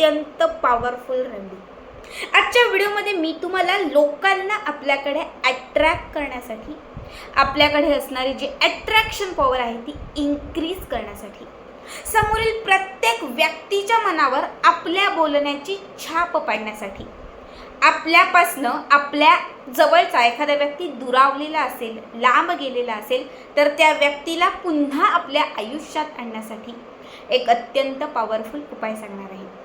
अत्यंत powerful remedy आजच्या व्हिडिओमध्ये मी तुम्हाला लोकांना आपल्याकडे अट्रॅक्ट करण्यासाठी आपल्याकडे असणारी जी अट्रॅक्शन पॉवर आहे ती इन्क्रीज करण्यासाठी समोरील प्रत्येक व्यक्तीच्या मनावर आपल्या बोलण्याची छाप पाडण्यासाठी आपल्यापासनं आपल्या जवळचा एखादा व्यक्ती दुरावलेला असेल लांब गेलेला असेल तर त्या व्यक्तीला पुन्हा आपल्या आयुष्यात आणण्यासाठी एक अत्यंत पॉवरफुल उपाय सांगणार आहे.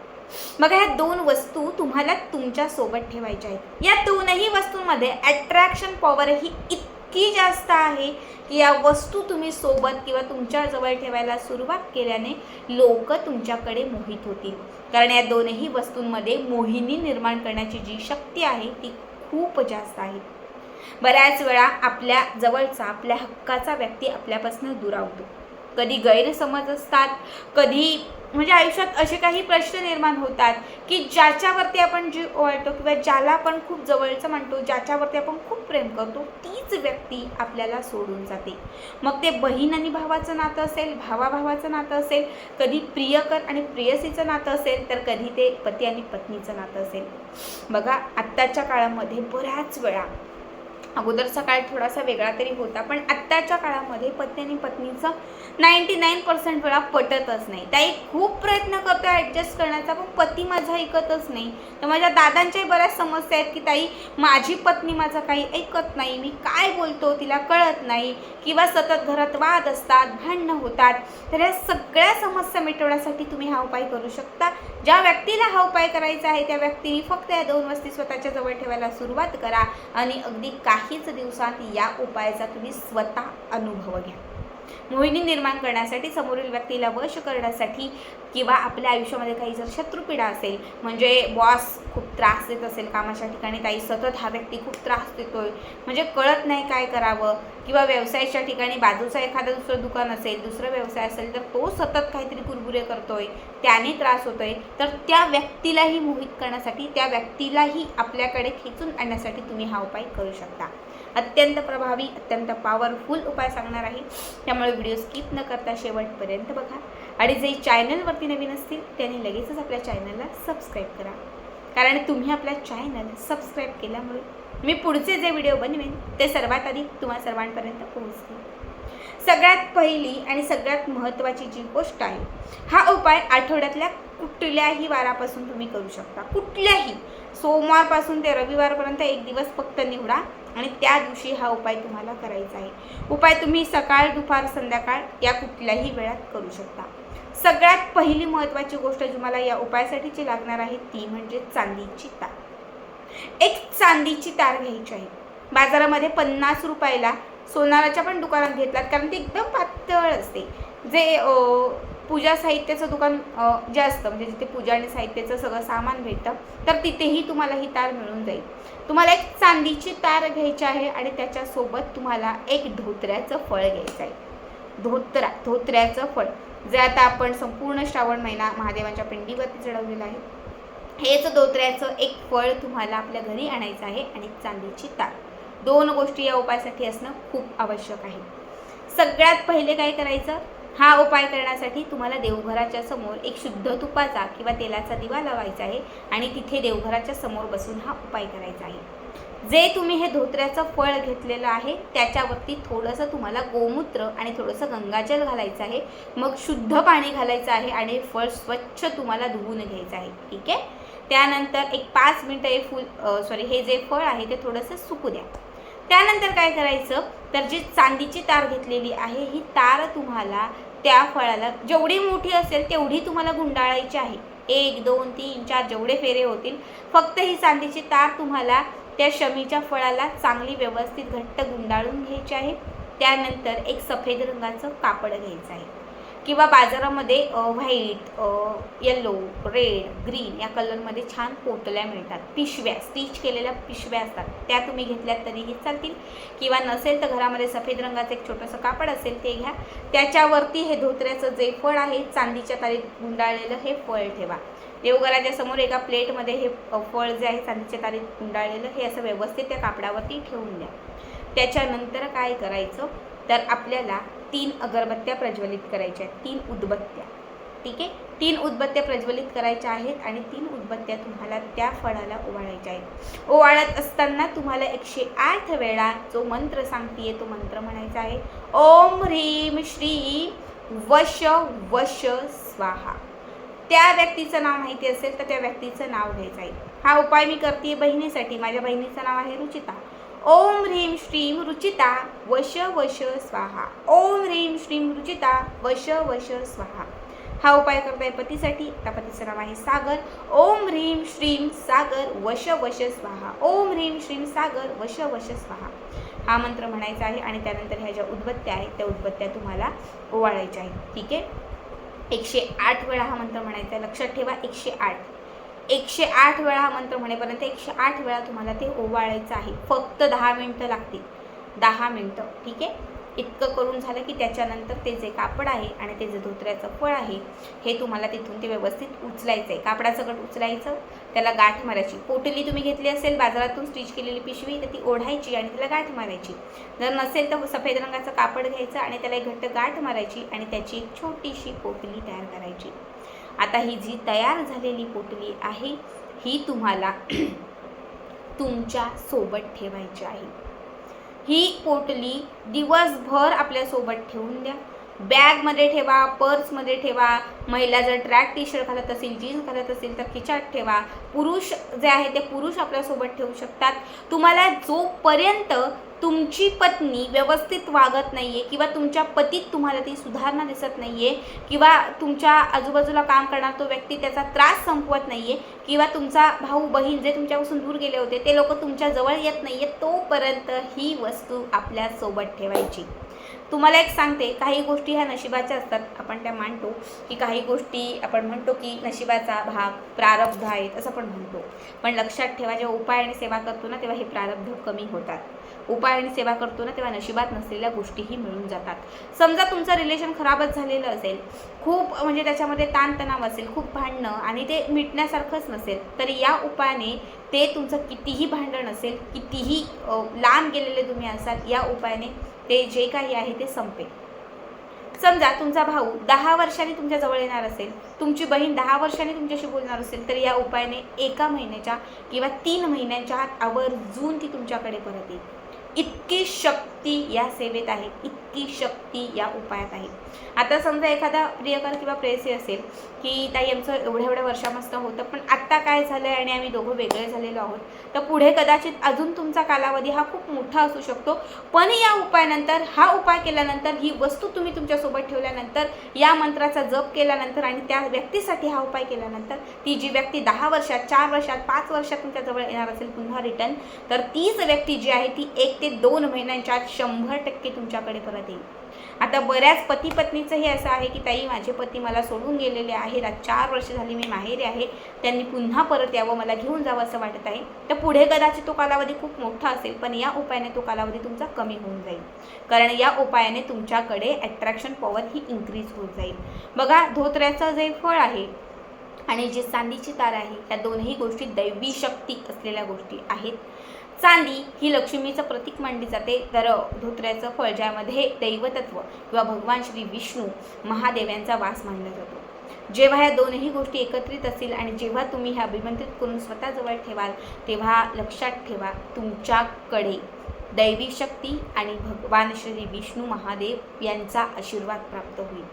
मग ह्या दोन वस्तू तुम्हाला तुमच्यासोबत ठेवायच्या आहेत. या दोनही वस्तूंमध्ये अट्रॅक्शन पॉवर ही इतकी जास्त आहे की या वस्तू तुम्ही सोबत किंवा तुमच्याजवळ ठेवायला सुरुवात केल्याने लोक तुमच्याकडे मोहित होतील. कारण या दोनही वस्तूंमध्ये मोहिनी निर्माण करण्याची जी शक्ती आहे ती खूप जास्त आहे. बऱ्याच वेळा आपल्या जवळचा आपल्या हक्काचा व्यक्ती आपल्यापासून दुरावतो कधी गैरसमज असतात कधी म्हणजे आयुष्यात असे काही प्रश्न निर्माण होतात की ज्याच्यावरती आपण जीव ओळतो किंवा ज्याला आपण खूप जवळचं म्हणतो ज्याच्यावरती आपण खूप प्रेम करतो तीच व्यक्ती आपल्याला सोडून जाते. मग ते बहीण आणि भावाचं नातं असेल भावाभावाचं नातं असेल कधी प्रियकर आणि प्रियसीचं नातं असेल तर कधी ते पती आणि पत्नीचं नातं असेल. बघा आत्ताच्या काळामध्ये बऱ्याच वेळा अगोदरचा काळ थोडासा वेगळा तरी होता पण आत्ताच्या काळामध्ये पती आणि पत्नीचं नाईंटी नाईन पर्सेंट वेळा पटतच नाही. ताई खूप प्रयत्न करतो ॲडजस्ट करण्याचा पण पती माझा ऐकतच नाही. तर माझ्या दादांच्याही बऱ्याच समस्या आहेत की ताई माझी पत्नी माझं काही ऐकत नाही. मी काय बोलतो तिला कळत नाही. किंवा सतत घरात वाद असतात भांडणं होतात. तर या सगळ्या समस्या मिटवण्यासाठी तुम्ही हा उपाय करू शकता. ज्या व्यक्तीला हा उपाय करायचा आहे त्या व्यक्तीने फक्त या दोन वस्ती स्वतःच्या जवळ ठेवायला सुरुवात करा आणि अगदी काहीच दिवसात या उपायाचा तुम्ही स्वतः अनुभव घ्या. मोहिनी निर्माण करण्यासाठी समोरील व्यक्तीला वश करण्यासाठी किंवा आपल्या आयुष्यामध्ये काही जर शत्रुपीडा असेल म्हणजे बॉस खूप त्रास देत असेल कामाच्या ठिकाणी ताई सतत हा व्यक्ती खूप त्रास देतोय. म्हणजे कळत नाही काय करावं. किंवा व्यवसायाच्या ठिकाणी बाजूचा एखादं दुसरं दुकान असेल दुसरा व्यवसाय असेल तर तो सतत काहीतरी कुरबुरे करतोय. त्याने त्रास होतोय. तर त्या व्यक्तीलाही मोहित करण्यासाठी त्या व्यक्तीलाही आपल्याकडे खेचून आणण्यासाठी तुम्ही हा उपाय करू शकता. अत्यंत प्रभावी अत्यंत पॉवरफुल उपाय सांगणार आहे. त्यामुळे व्हिडिओ स्किप न करता शेवटपर्यंत बघा. आणि जे चॅनलवरती नवीन असतील त्यांनी लगेचच आपल्या चॅनलला सबस्क्राईब करा. कारण तुम्ही आपल्या चॅनल सबस्क्राईब केल्यामुळे मी पुढचे जे व्हिडिओ बनवेन ते सर्वात आधी तुम्हा सर्वांपर्यंत पोहोचतील. सगळ्यात पहिली आणि सगळ्यात महत्त्वाची जी गोष्ट आहे हा उपाय आठवड्यातल्या कुठल्याही वारापासून तुम्ही करू शकता. कुठल्याही सोमवारपासून ते रविवारपर्यंत एक दिवस फक्त निवडा. आणि त्या दिवशी हा उपाय तुम्हाला करायचा आहे. उपाय तुम्ही सकाळ दुपार संध्याकाळ या कुठल्याही वेळात करू शकता. सगळ्यात पहिली महत्त्वाची गोष्ट तुम्हाला या उपायासाठीची लागणार आहे ती म्हणजे चांदीची तार. एक चांदीची तार घ्यायची आहे. बाजारामध्ये पन्नास रुपयाला सोनाराच्या पण दुकानात घेतलात कारण ती एकदम पातळ असते. जे पूजा साहित्याचं दुकान जे असतं म्हणजे जिथे पूजा आणि साहित्याचं सगळं सामान भेटतं तर तिथेही तुम्हाला ही तार मिळून जाईल. तुम्हाला एक चांदीची तार घ्यायची आहे आणि त्याच्यासोबत तुम्हाला एक धोत्र्याचं फळ घ्यायचं आहे. धोत्रा धोत्र्याचं फळ. जे आता आपण संपूर्ण श्रावण महिना महादेवाच्या पिंडीवरती चढवलेलं आहे. हेच धोत्र्याचं एक फळ तुम्हाला आपल्या घरी आणायचं आहे आणि चांदीची तार. दोन गोष्टी या उपायासाठी असणं खूप आवश्यक आहे. सगळ्यात पहिले काय करायचं? हा उपाय करण्यासाठी तुम्हाला देवघराच्या समोर एक शुद्ध तुपाचा किंवा तेलाचा दिवा लावायचा आहे आणि तिथे देवघराच्या समोर बसून हा उपाय करायचा आहे. जे तुम्ही हे धोत्र्याचं फळ घेतलेलं आहे त्याच्यावरती थोडंसं तुम्हाला गोमूत्र आणि थोडंसं गंगाजल घालायचं आहे. मग शुद्ध पाणी घालायचं आहे आणि फळ स्वच्छ तुम्हाला धुवून घ्यायचं आहे. ठीक आहे? त्यानंतर एक पाच मिनटं हे फुल सॉरी हे जे फळ आहे ते थोडंसं सुकू द्या. त्यानंतर काय करायचं? तर जी चांदीची तार घेतलेली आहे ही तार तुम्हाला त्या फळाला जेवढी मोठी असेल तेवढी तुम्हाला गुंडाळायची आहे. एक दोन तीन चार जेवढे फेरे होतील फक्त ही चांदीची तार तुम्हाला त्या शमीच्या फळाला चांगली व्यवस्थित घट्ट गुंडाळून घ्यायची आहे. त्यानंतर एक सफेद रंगाचं कापड घ्यायचं आहे. किंवा बाजारामध्ये व्हाईट येलो रेड ग्रीन या कलरमध्ये छान पोटल्या मिळतात. पिशव्या स्टिच केलेल्या पिशव्या असतात. त्या तुम्ही घेतल्यात तरीही चालतील. किंवा नसेल तर घरामध्ये सफेद रंगाचं एक छोटंसं कापड असेल ते घ्या. त्याच्यावरती हे धोत्र्याचं जे फळ आहे चांदीच्या तारीत गुंडाळलेलं हे फळ ठेवा. देवघराच्या समोर एका प्लेटमध्ये हे फळ जे आहे चांदीच्या तारीत गुंडाळलेलं हे असं व्यवस्थित त्या कापडावरती ठेवून द्या. त्याच्यानंतर काय करायचं? तर आपल्याला तीन अगरबत्त्या प्रज्वलित करायच्या आहेत. तीन उदबत्त्या. ठीक आहे? तीन उदबत्त्या प्रज्वलित करायच्या आहेत आणि तीन उदबत्त्या तुम्हाला त्या फळाला ओवाळायच्या आहेत. ओवाळत असताना तुम्हाला एकशे आठ वेळा जो मंत्र सांगतीये तो मंत्र म्हणायचा आहे ओम ह्रीम श्री वश वश स्वाहा. त्या व्यक्तीचं नाव माहिती असेल तर त्या व्यक्तीचं नाव घ्यायचं आहे. हा उपाय मी करते बहिणीसाठी. माझ्या बहिणीचं नाव आहे रुचिता. ओम ह्रीम श्रीम रुचिता वश वश स्वाहा. ओम ह्रीम श्रीम रुचिता वश वश स्वाहा. हा उपाय करताय पतीसाठी त्या पतीचं नाव आहे सागर. ओम ह्रीम श्रीम सागर वश वश स्वाहा. ओम ह्रीम श्रीम सागर वश वश स्वाहा. हा मंत्र म्हणायचा आहे आणि त्यानंतर ह्या ज्या उदबत्त्या आहेत त्या उदबत्त्या तुम्हाला ओवाळायच्या आहेत. ठीक आहे? एकशे आठ वेळा हा मंत्र म्हणायचा आहे. लक्षात ठेवा एकशे आठ. एकशे आठ वेळा हा मंत्र म्हणेपर्यंत एकशे आठ वेळा तुम्हाला ते ओवाळायचं आहे. फक्त दहा मिनटं लागतील. दहा मिनटं. ठीक आहे? इतकं करून झालं की त्याच्यानंतर ते जे कापड आहे आणि ते जे धोत्र्याचं फळ आहे हे तुम्हाला तिथून ते व्यवस्थित उचलायचं आहे. कापडाचं गट उचलायचं. त्याला गाठ मारायची. पोटली तुम्ही घेतली असेल बाजारातून स्टिच केलेली पिशवी तर ती ओढायची आणि त्याला गाठ मारायची. जर नसेल तर सफेद रंगाचं कापड घ्यायचं आणि त्याला एक घट्ट गाठ मारायची आणि त्याची एक छोटीशी पोटली तयार करायची. आता ही जी तयार झालेली पोटली आहे ही तुम्हाला तुमच्यासोबत ठेवायची आहे. ही पोटली दिवसभर आपल्यासोबत ठेवून द्या. बॅगमध्ये ठेवा पर्समध्ये ठेवा. महिला जर ट्रॅक टी शर्ट घालत असेल जीन्स घालत असेल तर खिचात ठेवा. पुरुष जे आहे ते पुरुष आपल्यासोबत ठेवू शकतात. तुम्हाला जोपर्यंत तुमची पत्नी व्यवस्थित वागत नाही आहे किंवा तुमच्या पतीत तुम्हाला ती सुधारणा दिसत नाही आहे किंवा तुमच्या आजूबाजूला काम करणारा तो व्यक्ती त्याचा त्रास संपवत नाही आहे किंवा तुमचा भाऊ बहीण जे तुमच्यापासून दूर गेले होते ते लोक तुमच्या जवळ येत नाही आहेत तोपर्यंत ही वस्तू आपल्यासोबत ठेवायची. तुम्हाला एक सांगते काही गोष्टी ह्या नशिबाच्या असतात. आपण त्या मानतो की काही गोष्टी आपण म्हणतो की नशिबाचा भाग प्रारब्ध आहेत असं पण म्हणतो. पण लक्षात ठेवा जेव्हा उपाय आणि सेवा करतो ना तेव्हा हे प्रारब्ध कमी होतात. उपाय आणि सेवा करतो ना तेव्हा नशिबात नसलेल्या गोष्टीही मिळून जातात. समजा तुमचं रिलेशन खराबच झालेलं असेल खूप म्हणजे त्याच्यामध्ये ताणतणाव असेल खूप भांडणं आणि ते मिटण्यासारखंच नसेल तर या उपायाने ते तुमचं कितीही भांडण असेल कितीही लांब गेलेले तुम्ही असाल या उपायाने ते जे काही आहे ते संपेल. समजा तुमचा भाऊ दहा वर्षांनी तुमच्या जवळ येणार असेल तुमची बहीण दहा वर्षांनी तुमच्याशी बोलणार असेल तर या उपायाने एका महिन्याच्या किंवा तीन महिन्यांच्या आत आवर्जून ती तुमच्याकडे परत येईल. इतकी शक्ती या सेवेत आहे इतकी शक्ती या उपायात आहे. आता समजा एखादा प्रियकर किंवा प्रेयसी असेल की ताई आमचं एवढ्या एवढ्या वर्षापासून होतं पण आत्ता काय झालं आहे आणि आम्ही दोघं वेगळे झालेलो आहोत तर पुढे कदाचित अजून तुमचा कालावधी हा खूप मोठा असू शकतो. पण या उपायानंतर हा उपाय केल्यानंतर ही वस्तू तुम्ही तुमच्यासोबत ठेवल्यानंतर या मंत्राचा जप केल्यानंतर आणि त्या व्यक्तीसाठी हा उपाय केल्यानंतर ती जी व्यक्ती दहा वर्षात चार वर्षात पाच वर्षात तुमच्याजवळ येणार असेल पुन्हा रिटर्न तर तीच व्यक्ती जी आहे ती एक ते दोन महिन्यांच्या आत शंभर टक्के तुमच्याकडे परत येईल. आता बऱ्याच पती पत्नीचं हे असं आहे की ताई माझे पती मला सोडून गेलेले आहेत. आज चार वर्ष झाली मी माहेरी आहे. त्यांनी पुन्हा परत यावं मला घेऊन जावं असं वाटत आहे. तर पुढे कदाचित तो कालावधी खूप मोठा असेल पण या उपायाने तो कालावधी तुमचा कमी होऊन जाईल. कारण या उपायाने तुमच्याकडे अट्रॅक्शन पॉवर ही इन्क्रीज होत जाईल. बघा धोत्र्याचं जे फळ आहे आणि जी चांदीची तार आहे या दोनही गोष्टी दैवी शक्ती असलेल्या गोष्टी आहेत. चांदी ही लक्ष्मीचं प्रतीक मानली जाते. तर धोत्र्याचं फळ ज्यामध्ये दैवतत्व किंवा भगवान श्री विष्णू महादेव यांचा वास मानला जातो. जेव्हा ह्या दोनही गोष्टी एकत्रित असतील आणि जेव्हा तुम्ही ह्या अभिमंत्रित करून स्वतःजवळ ठेवाल तेव्हा लक्षात ठेवा तुमच्याकडे दैवी शक्ती आणि भगवान श्री विष्णू महादेव यांचा आशीर्वाद प्राप्त होईल.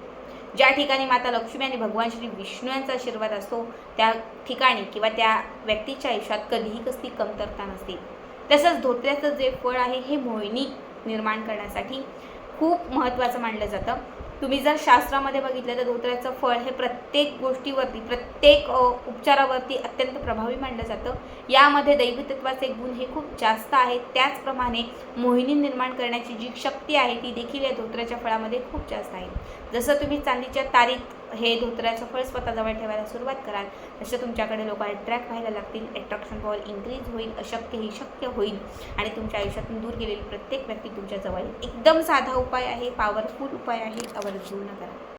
ज्या ठिकाणी माता लक्ष्मी आणि भगवान श्री विष्णू यांचा आशीर्वाद असतो त्या ठिकाणी किंवा त्या व्यक्तीच्या आयुष्यात कधीही कसली कमतरता नसते. तसंच धोत्र्याचं जे फळ आहे हे मोहिनी निर्माण करण्यासाठी खूप महत्त्वाचं मानलं जातं. तुम्ही जर शास्त्रामध्ये बघितलं तर धोत्र्याचं फळ हे प्रत्येक गोष्टीवरती प्रत्येक उपचारावरती अत्यंत प्रभावी मानलं जातं. यामध्ये दैवतत्वाचे गुण हे खूप जास्त आहेत. त्याचप्रमाणे मोहिनी निर्माण करण्याची जी शक्ती आहे ती देखील या धोत्र्याच्या फळामध्ये खूप जास्त आहे. जसं तुम्ही चांदीच्या तारीत हे धोत्र्याचं फळ स्वतःजवळ ठेवायला सुरुवात कराल. तसं तुमच्याकडे लोक अट्रॅक्ट व्हायला लागतील. अट्रॅक्शन पॉवर इन्क्रीज होईल अशक्य ही शक्य होईल. आणि तुमच्या आयुष्यातून दूर गेलेली प्रत्येक व्यक्ती तुमच्याजवळ येईल एकदम साधा उपाय आहे पॉवरफुल उपाय आहे. आवर्जून करा.